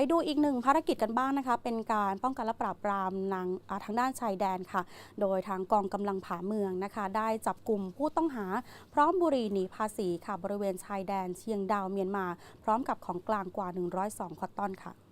ไปดูอีกหนึ่งภารกิจกันบ้างนะคะ เป็นการป้องกันและปราบปรามนางทางด้านชายแดนค่ะ โดยทางกองกำลังผาเมืองนะคะ ได้จับกลุ่มผู้ต้องหา พร้อมบุรีหนีภาษีค่ะบริเวณชายแดนเชียงดาวเมียนมา พร้อมกับของกลางกว่า 102 คอตตอนค่ะ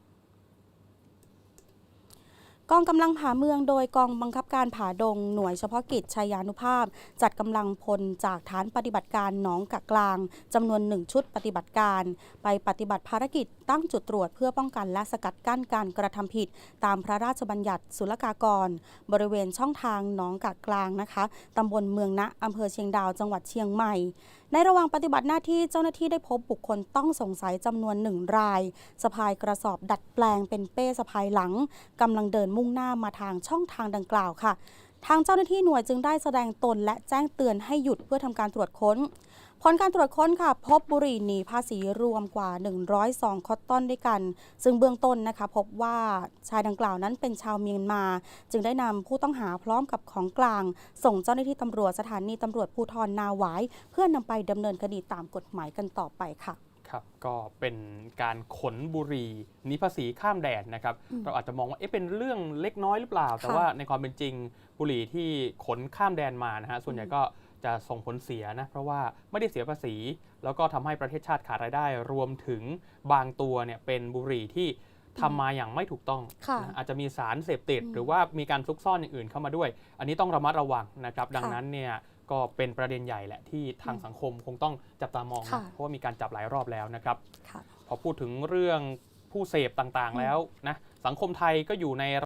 กองกำลังผาเมืองโดยกองบังคับการผาดงหน่วยเฉพาะกิจชายานุภาพ จัดกำลังพลจากฐานปฏิบัติการหนองกะกลางจำนวนหนึ่งชุดปฏิบัติการ ไปปฏิบัติภารกิจตั้งจุดตรวจเพื่อป้องกันและสกัดกั้นการกระทำผิด ตามพระราชบัญญัติศุลกากร บริเวณช่องทางหนองกะกลางนะคะตำบลเมืองนะอำเภอเชียงดาวจังหวัดเชียงใหม่ ในระหว่างปฏิบัติหน้าที่เจ้าหน้าที่ได้พบบุคคลต้องสงสัยจำนวนหนึ่งรายสะพายกระสอบดัดแปลงเป็นเป้สะพายหลังกำลังเดินมุ่งหน้ามาทางช่องทางดังกล่าวค่ะ ทางเจ้าหน้าที่หน่วยจึงได้แสดงตนและแจ้งเตือนให้หยุดเพื่อทำการตรวจค้น ผลการตรวจค้นค่ะ พบบุหรี่หนีภาษีรวมกว่า 102 คอตตอนด้วยกัน ซึ่งเบื้องต้นนะคะ พบว่าชายดังกล่าวนั้นเป็นชาวเมียนมา จึงได้นำผู้ต้องหาพร้อมกับของกลาง ส่งเจ้าหน้าที่ตำรวจสถานีตำรวจภูธรนาหวาย เพื่อนำไปดำเนินคดีตามกฎหมายกันต่อไปค่ะ ครับก็เป็นการขนบุหรี่หนีภาษีข้ามแดนนะครับอืมเราอาจจะมองว่าเอ๊ะเป็นเรื่องเล็กน้อยหรือเปล่า แต่ค่ะว่าในความเป็นจริงบุหรี่ที่ขนข้ามแดนมานะฮะส่วนใหญ่ก็จะส่งผลเสียนะเพราะว่าไม่ได้เสียภาษี แล้วก็ทำให้ประเทศชาติขาดรายได้ รวมถึงบางตัวเนี่ยเป็นบุหรี่ที่ทำมาอย่างไม่ถูกต้องค่ะนะอาจจะมีสารเสพติดอืมหรือว่ามีการซุกซ่อนอย่างอื่นเข้ามาด้วย อันนี้ต้องระมัดระวังนะครับ ดังค่ะนั้นเนี่ย ก็เป็นประเด็นใหญ่แหละที่ทางอืมสังคมคงต้องจับตามองนะค่ะเพราะว่ามีการจับหลายรอบแล้วนะครับค่ะพอพูดถึงเรื่องผู้เสพต่างอืมๆแล้วนะสังคมไทยก็อยู่ใน